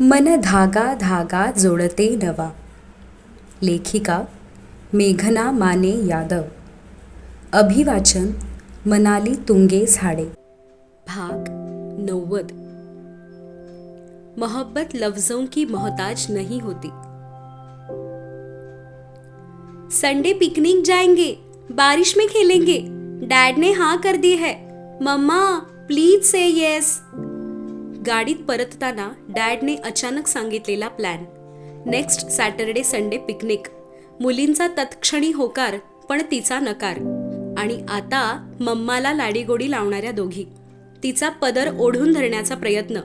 मन धागा धागा जोडते नवा। लेखिका, मेघना माने यादव। अभिवाचन, मनाली तुंगे झाडे। भाग नव्वद। मोहब्बत लफ्जों की मोहताज नहीं होती। संडे पिकनिक जाएँगे, बारिश में खेलेंगे। डैड ने हाँ कर दी है। मम्मा, प्लीज़ से येस गाडीत परतताना डॅडने अचानक सांगितलेला plan. Next Saturday Sunday picnic. मुलींचा तत्क्षणी होकार पण तिचा नकार. आणि आता मम्माला लाडीगोडी लावणाऱ्या दोघी. तिचा पदर ओढून धरण्याचा प्रयत्न.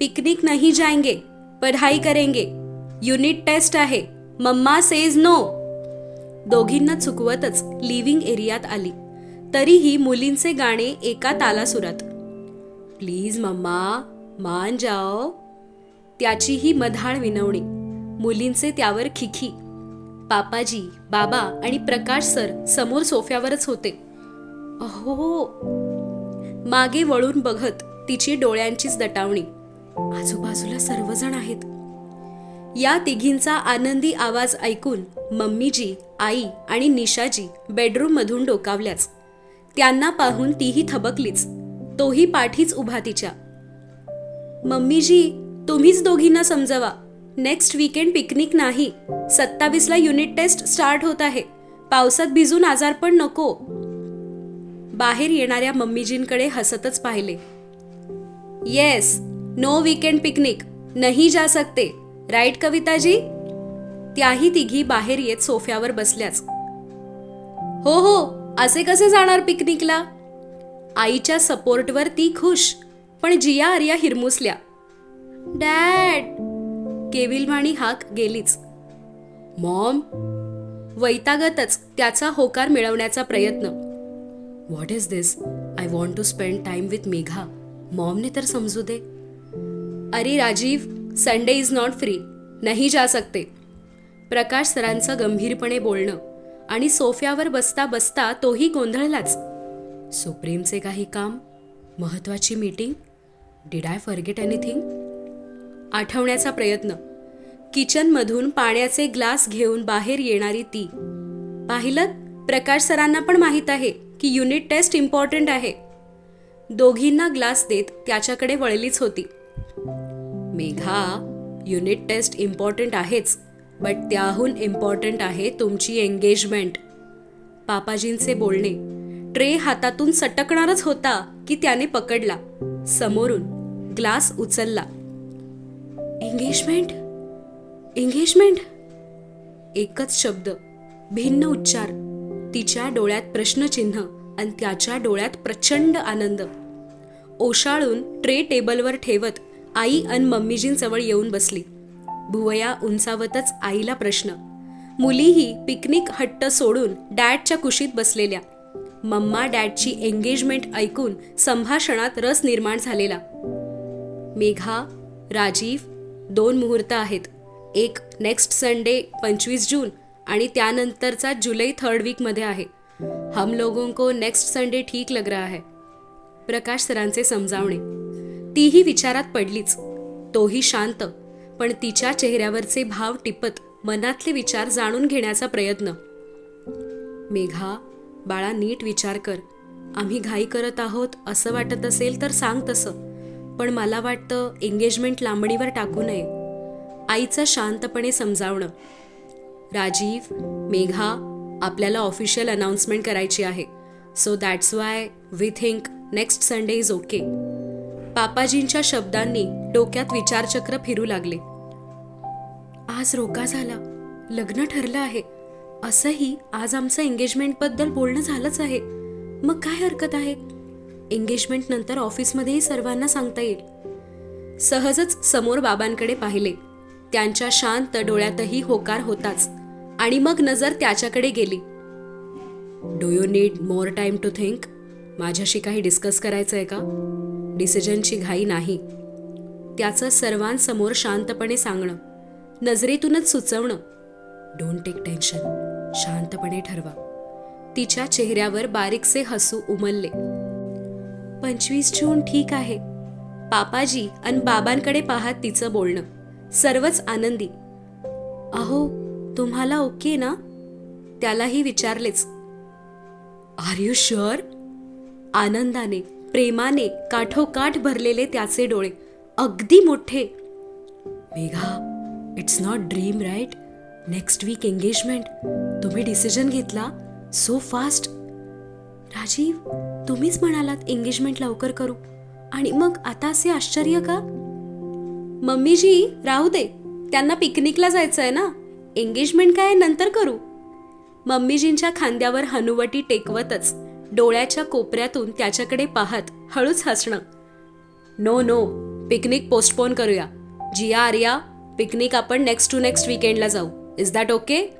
पिकनिक नाही जाएंगे पढाई करेंगे. युनिट टेस्ट आहे. मम्मा सेज नो दोघींना चुकवतच लिव्हिंग एरियात आली. तरीही मुलींचे गाणे एका तालासुरात. प्लीज मम्मा मान जाओ. त्याची ही मधाळ विनवणी. मुलींचे त्यावर खिखी. पापाजी बाबा आणि प्रकाश सर समोर सोफ्यावरच होते. अहो. मागे वळून बघत तिची डोळ्यांचीच दटावणी. आजूबाजूला सर्वजण आहेत. या तिघींचा आनंदी आवाज ऐकून मम्मीजी आई आणि निशाजी बेडरूम मधून डोकावल्याच. त्यांना पाहून तीही थबकलीच. तोही पाठीच उभा तिच्या. मम्मीजी तुम्हीच दोघींना समजवा. नेक्स्ट वीकेंड पिकनिक नाही. सत्तावीसला युनिट टेस्ट स्टार्ट होत आहे. पावसात भिजून आजारपण नको. बाहेर येणाऱ्या मम्मीजींकडे हसतच पाहिले. येस नो वीकेंड पिकनिक नाही जा सकते. राईट कविताजी? त्याही तिघी बाहेर येत सोफ्यावर बसल्याच. हो हो असे कसे जाणार पिकनिकला आईच्या सपोर्टवर ती खुश पण जिया आर्या हिरमुसल्या. डॅड केविलवाणी हाक गेलीच. मॉम वैतागतच त्याचा होकार मिळवण्याचा प्रयत्न. What is this? I want to spend time with Megha. मॉमने तर समजू दे. अरे Rajiv Sunday is not free. नाही जा सकते. प्रकाश सरांचं गंभीरपणे बोलणं आणि सोफ्यावर बसता बसता तोही गोंधळलाच. सुप्रीमचे काही काम? महत्त्वाची meeting? Did I forget anything आठवण्याचा प्रयत्न. किचनमधून पाण्याचे ग्लास घेऊन बाहेर येणारी ती. पाहिलं? प्रकाश सरांना पण माहीत आहे की युनिट टेस्ट इम्पॉर्टंट आहे. दोघींना ग्लास देत त्याच्याकडे वळलीच होती. मेघा युनिट टेस्ट इम्पॉर्टंट आहेच बट त्याहून इम्पॉर्टंट आहे तुमची एंगेजमेंट पापाजींचे बोलणे. ट्रे हातातून सटकणारच होता की त्याने पकडला. समोरून ग्लास उचलला. एंगेजमेंट? एंगेजमेंट? एकच शब्द भिन्न उच्चार तिच्या डोळ्यात प्रश्नचिन्ह आणि त्याच्या डोळ्यात प्रचंड आनंद. ओशाळून ट्रे टेबलवर ठेवत आई अन मम्मीजींजवळ येऊन बसली. भुवया उंचावतच आईला प्रश्न. मुलीही पिकनिक हट्ट सोडून डॅडच्या कुशीत बसलेल्या. मम्मा डॅडची एंगेजमेंट ऐकून संभाषणात रस निर्माण झालेला. मेघा राजीव दोन मुहूर्त आहेत. एक नेक्स्ट संडे पंचवीस जून आणि त्यानंतरचा जुलै थर्ड वीकमध्ये आहे. हम लोगों को नेक्स्ट संडे ठीक लग रहा है. प्रकाश सरांचे समजावणे. तीही विचारात पडलीच. तोही शांत पण तिच्या चेहऱ्यावरचे भाव टिपत मनातले विचार जाणून घेण्याचा प्रयत्न. मेघा बाळा नीट विचार कर. आम्ही घाई करत आहोत असं वाटत असेल तर सांग तसं. पण मला वाटतं एंगेजमेंट लांबणीवर टाकू नये. आईचं शांतपणे समजावणं. राजीव मेघा आपल्याला ऑफिशियल अनाउन्समेंट करायची आहे. So that's why we think next Sunday is okay पापाजींच्या शब्दांनी डोक्यात विचारचक्र फिरू लागले. आज रोका झाला. लग्न ठरलं आहे. असंही आज आमचं एंगेजमेंटबद्दल बोलणं झालंच आहे. मग काय हरकत आहे? एंगेजमेंट नंतर ऑफिसमध्येही सर्वांना सांगता येईल. सहजच समोर बाबांकडे पाहिले. त्यांच्या शांत डोळ्यातही होकार होताच. आणि मग नजर त्याच्याकडे गेली. Do you need more time to think माझ्याशी काही डिस्कस करायचं आहे का डिसिजनची घाई नाही. त्याचं सर्वांसमोर शांतपणे सांगणं. नजरेतूनच सुचवणं. डोंट टेक टेन्शन शांतपणे ठरवा. तिच्या चेहऱ्यावर बारीकसे हसू उमलले. पंचवीस जून ठीक आहे. पापाजी आणि बाबांकडे पाहत तिचं बोलणं. सर्वच आनंदी. अहो तुम्हाला ओके ना? त्यालाही विचारलेच. आर यू शुअर आनंदाने प्रेमाने काठोकाठ भरलेले त्याचे डोळे. अगदी मोठे. Megha it's not dream right next week engagement तुम्ही डिसिजन घेतला? सो फास्ट राजीव तुम्हीच म्हणालात एंगेजमेंट लवकर करू. आणि मग आता असे आश्चर्य का? मम्मीजी राहू दे. त्यांना पिकनिकला जायचं आहे ना. एंगेजमेंट काय नंतर करू. मम्मीजींच्या खांद्यावर हनुवटी टेकवतच. डोळ्याच्या कोपऱ्यातून त्याच्याकडे पाहत हळूच हसणं. नो नो पिकनिक पोस्टपोन करूया. जिया आर्या पिकनिक आपण नेक्स्ट टू नेक्स्ट वीकेंडला जाऊ. इज दॅट ओके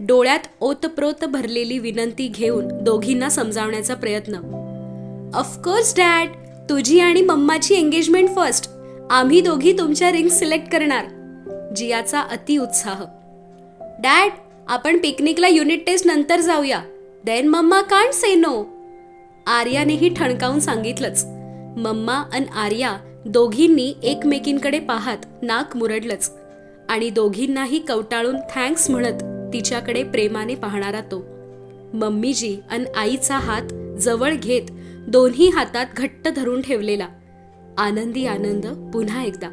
डोळ्यात ओतप्रोत भरलेली विनंती घेऊन दोघींना समजावण्याचा प्रयत्न. ऑफकोर्स डॅड तुझी आणि मम्माची एंगेजमेंट फर्स्ट आम्ही दोघी तुमच्या रिंग सिलेक्ट करणार. जियाचा अति उत्साह. डॅड आपण पिकनिकला युनिट टेस्ट नंतर जाऊया. Then mamma can't say no आर्यानेही ठणकावून सांगितलंच. मम्मा अन आर्या दोघींनी एकमेकींकडे पाहत नाक मुरडलंच. आणि दोघींनाही कवटाळून थँक्स म्हणत तिच्याकडे प्रेमाने पाहणारा तो. मम्मीजी अन आईचा हात जवळ घेत दोन्ही हातात घट्ट धरून ठेवलेला. आनंदी आनंद पुन्हा एकदा.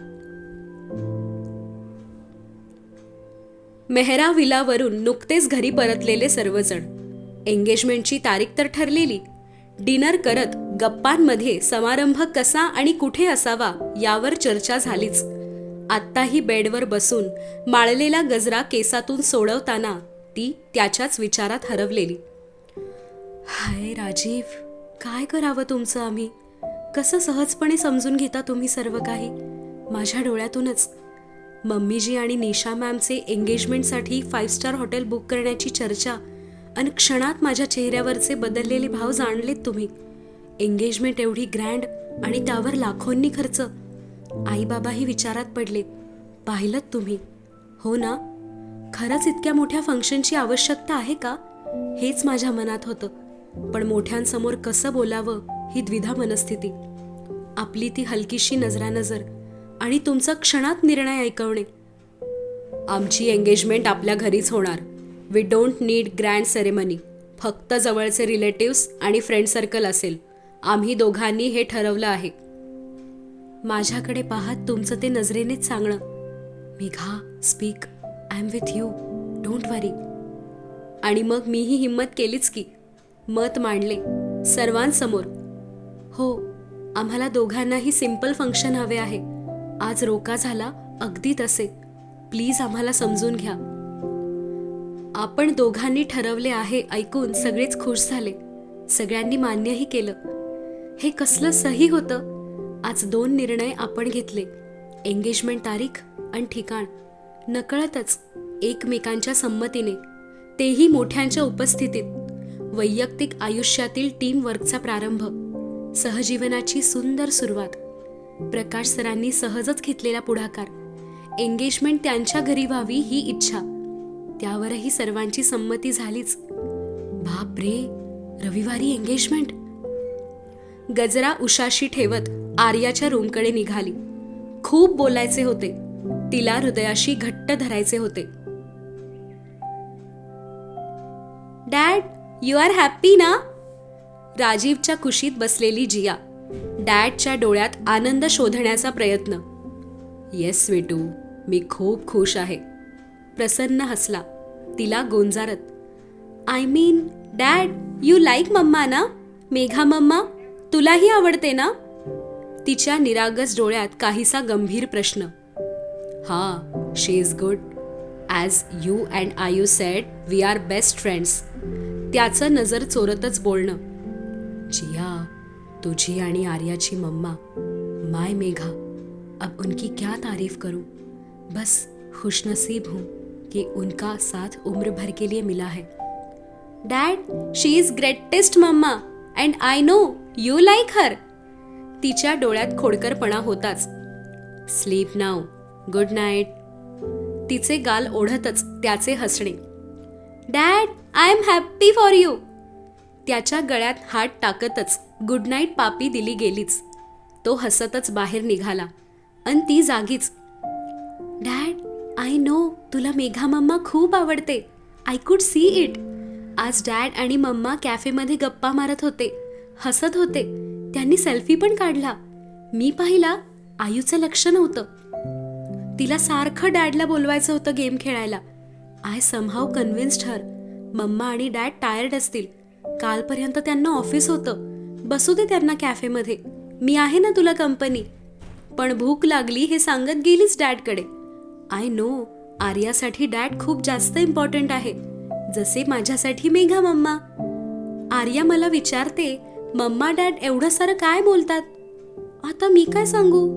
मेहरा विलावरून नुकतेच घरी परतलेले सर्वजण. एंगेजमेंटची तारीख तर ठरलेली. डिनर करत गप्पांमध्ये समारंभ कसा आणि कुठे असावा यावर चर्चा झालीच. आत्ताही बेडवर बसून माळलेला गजरा केसातून सोडवताना ती त्याच्याच विचारात हरवलेली. हाय राजीव काय करावं तुमचं आम्ही? कसं सहजपणे समजून घेता तुम्ही सर्व काही? माझ्या डोळ्यातूनच. मम्मीजी आणि निशा मॅमचे एंगेजमेंटसाठी फाईव्ह स्टार हॉटेल बुक करण्याची चर्चा आणि क्षणात माझ्या चेहऱ्यावरचे बदललेले भाव जाणलेत तुम्ही. एंगेजमेंट एवढी ग्रँड आणि त्यावर लाखोंनी खर्च. आईबाबाही विचारात पडले. पाहिलं तुम्ही. हो ना? खरंच इतक्या मोठ्या फंक्शनची आवश्यकता आहे का? हेच माझ्या मनात होतं. पण मोठ्यांसमोर कसं बोलावं ही द्विधा मनस्थिती. आपली ती हलकीशी नजरानजर आणि तुमचा क्षणात निर्णय ऐकवणे. आमची एंगेजमेंट आपल्या घरीच होणार. We don't need grand ceremony फक्त जवळचे रिलेटिव्स आणि फ्रेंड सर्कल असेल. आम्ही दोघांनी हे ठरवलं आहे. माझ्याकडे पाहत तुमचं ते नजरेनेच सांगणं. Megha speak I am with you don't worry आणि मग मीही हिंमत केलीच की मत मांडले सर्वांसमोर. हो आम्हाला दोघांनाही सिंपल फंक्शन हवे आहे. आज रोका झाला अगदी तसे. प्लीज आम्हाला समजून घ्या. आपण दोघांनी ठरवले आहे ऐकून सगळेच खुश झाले. सगळ्यांनी मान्यही केलं. हे कसलं सही होतं? आज दोन निर्णय आपण घेतले. एंगेजमेंट तारीख आणि ठिकाण. नकळतच एकमेकांच्या संमतीने तेही मोठ्यांच्या उपस्थितीत. वैयक्तिक आयुष्यातील टीमवर्कचा प्रारंभ. सहजीवनाची सुंदर सुरुवात. प्रकाश सरांनी सहजच घेतलेला पुढाकार. एंगेजमेंट त्यांच्या घरी व्हावी ही इच्छा. त्यावरही सर्वांची संमती झालीच. बाप रे रविवारी एंगेजमेंट गजरा उशाशी ठेवत आर्याच्या रूमकडे निघाली. खूप बोलायचे होते. तिला हृदयाशी घट्ट धरायचे होते. डॅड यू आर हॅप्पी ना? राजीवच्या कुशीत बसलेली जिया डॅडच्या डोळ्यात आनंद शोधण्याचा प्रयत्न. येस स्वीटू मी खूप खुश आहे. प्रसन्न हसला. तिला गोंजारत. I mean dad you like mamma ना? मेघा मम्मा तुलाही आवडते ना? तिच्या निरागस डोळ्यात काहीसा गंभीर प्रश्न. हा she is good as you and I you said we are best friends त्याचं नजर चोरतच बोलणं. जिया तुझी आणि आर्याची मम्मा. माय मेघा. अब उनकी क्या तारीफ करूं? बस खुशनसीब हूं कि उनका साथ उम्र भर के लिए मिला है. Dad she is greatest mamma. And I know you like her तिच्या डोळ्यात खोडकरपणा होताच. Sleep now. Good night. तिचे गाल ओढतच त्याचे हसणे. Dad I am happy for you. त्याच्या गळ्यात हात टाकतच गुड नाईट पापी दिली गेलीच. तो हसतच बाहेर निघाला. आणि ती जागीच. डॅड आय नो तुला मेघा मम्मा खूप आवडते. I could see it. आज डॅड आणि मम्मा कॅफेमध्ये गप्पा मारत होते. हसत होते. त्यांनी सेल्फी पण काढला. मी पाहिला आयूचं लक्ष नव्हतं तिला सारखं डॅडला बोलवायचं होतं गेम खेळायला. I somehow convinced her mamma आणि डॅड टायर्ड असतील. कालपर्यंत त्यांना ऑफिस होतं. बसू दे त्यांना कॅफेमध्ये मी आहे ना तुला कंपनी पण भूक लागली हे सांगत गेलीच डॅडकडे. आय नो आर्यासाठी डॅड खूप जास्त इम्पॉर्टंट आहे. जसे माझ्यासाठी मेघा मम्मा. आर्या मला विचारते मम्मा डॅड एवढं सारं काय बोलतात? आता मी काय सांगू?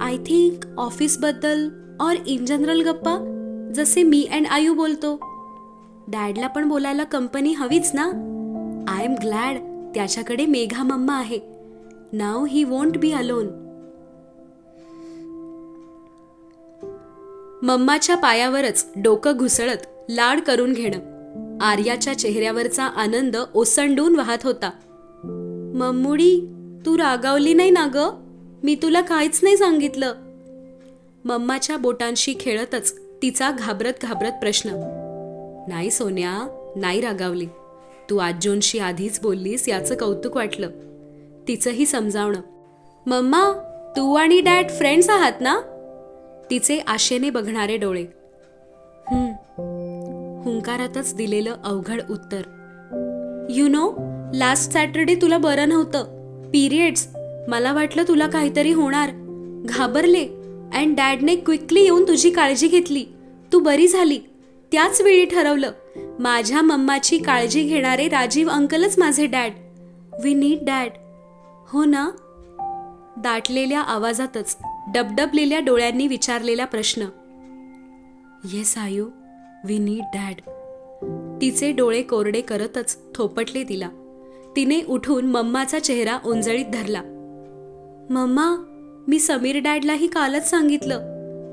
आय थिंक ऑफिसबद्दल और इन जनरल गप्पा जसे मी अँड आयू बोलतो. डॅडला पण बोलायला कंपनी हवीच ना? आय एम ग्लॅड त्याच्याकडे मेघा मम्मा आहे. नाव ही वोंट बी अलोन मम्माच्या पायावरच डोकं घुसळत लाड करून घेणं. आर्याच्या चेहऱ्यावरचा आनंद ओसंडून वाहत होता. मम्मुडी तू रागावली नाही ना ग? मी तुला काहीच नाही सांगितलं. मम्माच्या बोटांशी खेळतच तिचा घाबरत घाबरत प्रश्न. नाही सोन्या नाही रागावली. तू आजोंशी आधीच बोललीस याचं कौतुक वाटलं. तिचंही समजावणं. मम्मा तू आणि डॅड फ्रेंड्स आहात ना? तिचे आशेने बघणारे डोळे. हुंकारातच दिलेलं अवघड उत्तर. यु नो लास्ट सॅटरडे तुला बरं नव्हतं. पिरियड्स मला वाटलं तुला काहीतरी होणार. घाबरले अँड डॅडने क्विकली येऊन तुझी काळजी घेतली. तू बरी झाली. त्याच वेळी ठरवलं माझ्या मम्माची काळजी घेणारे राजीव अंकलच माझे डॅड वी नीड डॅड हो ना? दाटलेल्या आवाजातच डबडबलेल्या डोळ्यांनी विचारलेला प्रश्न. येस आयू वी नीड डॅड तिचे डोळे कोरडे करतच थोपटले तिला. तिने उठून मम्माचा चेहरा ओंजळीत धरला. मम्मा मी समीर डॅडलाही कालच सांगितलं.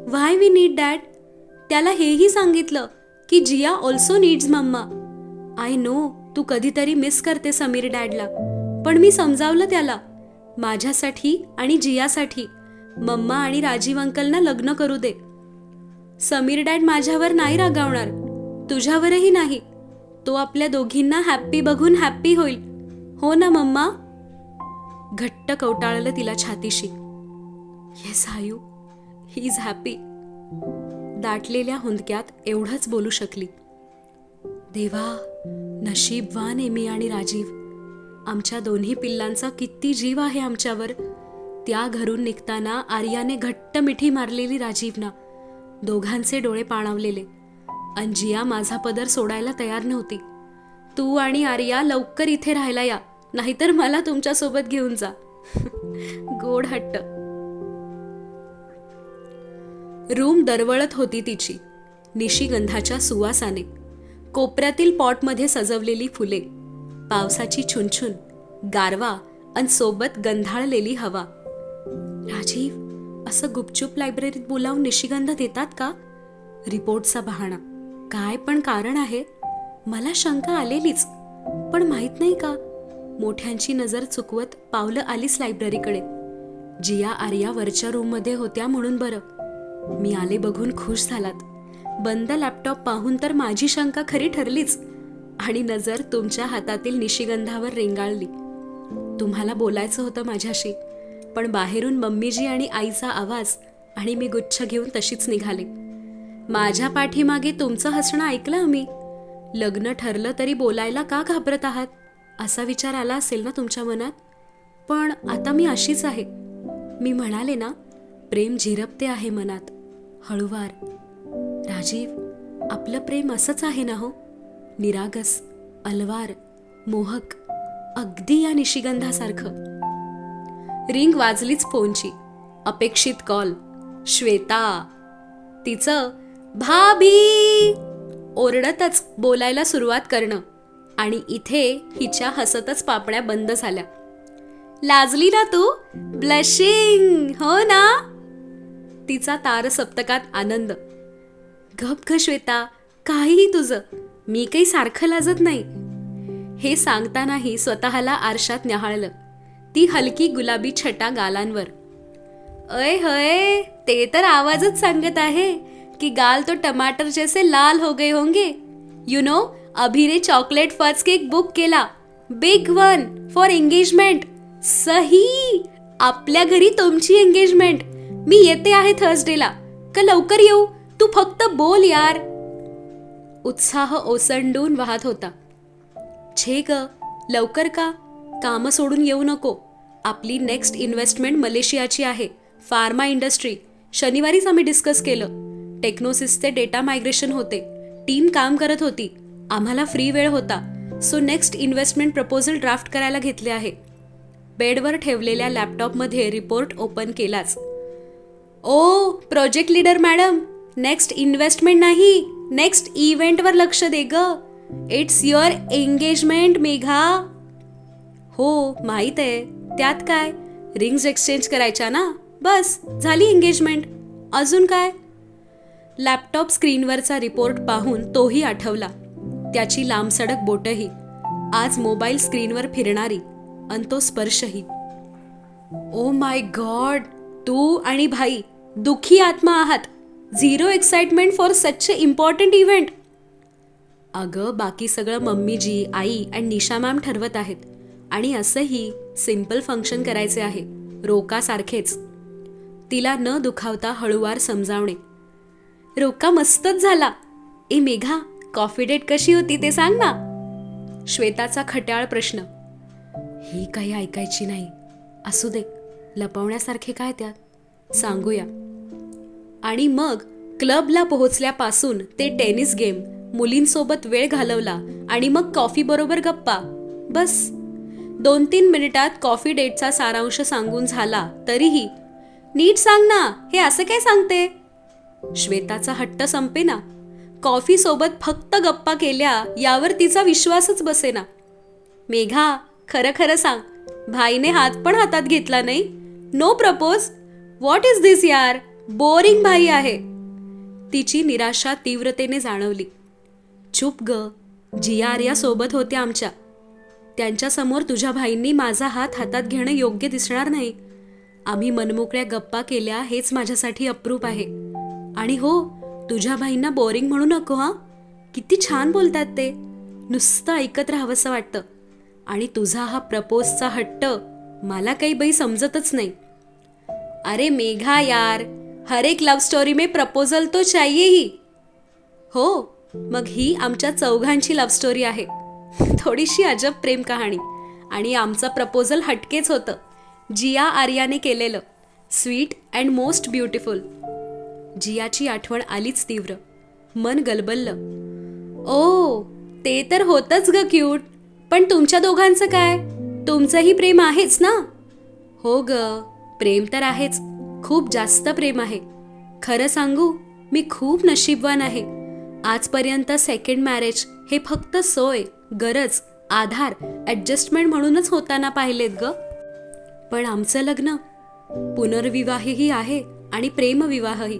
व्हाय वी नीड डॅड त्याला हेही सांगितलं की Jiya also needs mamma. I know तू कधीतरी मिस करते समीर डॅडला. पण मी समजावलं त्याला. माझ्यासाठी आणि जियासाठी. मम्मा आणि राजीव अंकलना लग्न करू दे. समीर डॅड माझ्यावर नाही रागावणार. तुझ्यावरही नाही. तो आपल्या दोघींना हॅप्पी बघून हॅप्पी होईल. हो ना मम्मा? घट्ट कवटाळलं तिला छातीशी. येस आयू. ही इज हॅपी दाटलेल्या हुंदक्यात एवढंच बोलू शकली. देवा नशीबवान एमी आणि राजीव. आमच्या दोन्ही पिल्लांचा किती जीव आहे आमच्यावर. त्या घरून निघताना आर्याने घट्ट मिठी मारलेली राजीवना. दोघांचे डोळे पाणावलेले. अंजिया माझा पदर सोडायला तयार नव्हती. तू आणि आर्या लवकर इथे राहायला या. नाहीतर मला तुमच्यासोबत घेऊन जा. गोड हट्ट. रूम दरवळत होती तिची. निशिगंधाच्या सुवासाने. कोपऱ्यातील पॉटमध्ये सजवलेली फुले. पावसाची छुनछुन गारवा आणि सोबत गंधाळलेली हवा. राजीव असं गुपचूप लायब्ररीत बोलावून निशिगंध देतात का? रिपोर्टचा बहाणा. काय पण कारण आहे? मला शंका आलेलीच. पण माहीत नाही का? मोठ्यांची नजर चुकवत पावलं आलीच लायब्ररीकडे. जिया आर्या वरच्या रूममध्ये होत्या म्हणून बरं. मी आले बघून खुश झालात. बंद लॅपटॉप पाहून तर माझी शंका खरी ठरलीच. आणि नजर तुमच्या हातातील निशिगंधावर रेंगाळली. तुम्हाला बोलायचं होतं माझ्याशी. पण बाहेरून मम्मीजी आणि आईचा आवाज आणि मी गुच्छ घेऊन तशीच निघाले. माझ्या पाठीमागे तुमचं हसणं ऐकलं आम्ही. लग्न ठरलं तरी बोलायला का घाबरत आहात? असा विचार आला असेल ना तुमच्या मनात? पण आता मी अशीच आहे. मी म्हणाले ना प्रेम झिरपते आहे मनात. हळुवार. राजीव आपलं प्रेम असंच आहे ना हो? निरागस अलवार मोहक अगदी या निशिगंधासारखं. रिंग वाजलीच फोनची. अपेक्षित कॉल. श्वेता. तिचं भाभी! ओरडतच बोलायला सुरुवात करणं. आणि इथे हिच्या हसतच पापण्या बंद झाल्या. लाजली ना तू? ब्लशिंग हो ना? तिचा तार सप्तकात आनंद. गप ग श्वेता काहीही तुझं. मी काही सारखं लाजत नाही. हे सांगतानाही स्वतःला आरशात न्याहाळलं. ती हलकी गुलाबी छटा गालांवर. अय हय ते तर आवाजच सांगत आहे. कि गाल तो टमाटर जैसे लाल हो गए होंगे। यू नो अभिने चॉकलेट फज केक बुक केला। बिग वन फॉर एंगेजमेंट सही। आपल्या घरी तुमची एंगेजमेंट मी येते आहे थर्सडेला का लवकर येऊ? तू फक्त बोल यार। उत्साह ओसंडून वाहत होता। छे ग लवकर का? कामं सोडून येऊ नको। आपली नेक्स्ट इन्व्हेस्टमेंट मलेशियाची आहे। फार्मा इंडस्ट्री शनिवारीच आम्ही डिस्कस केलं। टेक्नोसिसचे डेटा मायग्रेशन होते. टीम काम करत होती. आम्हाला फ्री वेळ होता. So next investment proposal draft करायला घेतले आहे. बेडवर ठेवलेल्या लॅपटॉपमध्ये रिपोर्ट ओपन केलाच. ओ project leader madam next investment नाही. नेक्स्ट इव्हेंटवर लक्ष दे ग. It's your engagement Megha. हो माहीत आहे. त्यात काय? रिंग्स एक्सचेंज करायच्या ना? बस झाली एंगेजमेंट. अजून काय? लॅपटॉप स्क्रीनवरचा रिपोर्ट पाहून तोही आठवला. त्याची लांबसडक बोटही. आज मोबाईल स्क्रीनवर फिरणारी अन तो स्पर्शही. Oh my God! तू आणि भाई दुखी आत्मा आहात. Zero excitement for such a important event. अगं बाकी सगळं मम्मीजी आई अँड निशा मॅम ठरवत आहेत. आणि असंही सिंपल फंक्शन करायचे आहे. रोकासारखेच तिला न दुखावता हळूवार समजावणे. रोका मस्तच झाला. ए मेघा कॉफी डेट कशी होती ते सांग ना. श्वेताचा खट्याळ प्रश्न. ही काही ऐकायची नाही. असू दे लपवण्यासारखे काय त्यात? सांगूया. आणि मग क्लबला पोहोचल्यापासून ते टेनिस गेम मुलींसोबत वेळ घालवला आणि मग कॉफी बरोबर गप्पा. बस. दोन तीन मिनिटात कॉफी डेटचा सारांश सांगून झाला तरीही. नीट सांग ना हे असं काय सांगते? श्वेताचा हट्ट संपेना. कॉफी सोबत फक्त गप्पा केल्या यावर तिचा विश्वासच बसेना. मेघा खरं खरं सांग भाईने हात पण हातात घेतला नाही. No propose what is this यार? बोरिंग भाई आहे. तिची निराशा तीव्रतेने जाणवली. चुप ग. जी आर्या सोबत होत्या आमच्या. त्यांच्यासमोर तुझ्या भाईंनी माझा हात हातात घेणं योग्य दिसणार नाही. आम्ही मनमोकळ्या गप्पा केल्या हेच माझ्यासाठी अप्रूप आहे. आणि हो तुझ्या भाईंना बोरिंग म्हणू नको हां? किती छान बोलतात ते. नुसतं ऐकत राहावंसं वाटतं. आणि तुझा हा प्रपोजचा हट्ट मला काही बाई समजतच नाही. अरे मेघा यार हर एक लव्ह स्टोरी में प्रपोजल तो चाहिए ही. हो मग ही आमच्या चौघांची लव्ह स्टोरी आहे. थोडीशी अजब प्रेम कहाणी. आणि आमचं प्रपोजल हटकेच होतं. जिया आर्याने केलेलं. स्वीट अँड मोस्ट ब्युटिफुल जियाची आठवण आलीच तीव्र. मन गलबललं. ओ ते तर होतच ग क्यूट. पण तुमच्या दोघांचं काय? तुमचंही प्रेम आहेच ना? हो ग प्रेम तर आहेच. खूप जास्त प्रेम आहे. खरं सांगू मी खूप नशीबवान आहे. आजपर्यंत सेकंड मॅरेज हे फक्त सोय गरज आधार ॲडजस्टमेंट म्हणूनच होताना पाहिलेत ग. पण आमचं लग्न पुनर्विवाहही आहे आणि प्रेमविवाहही.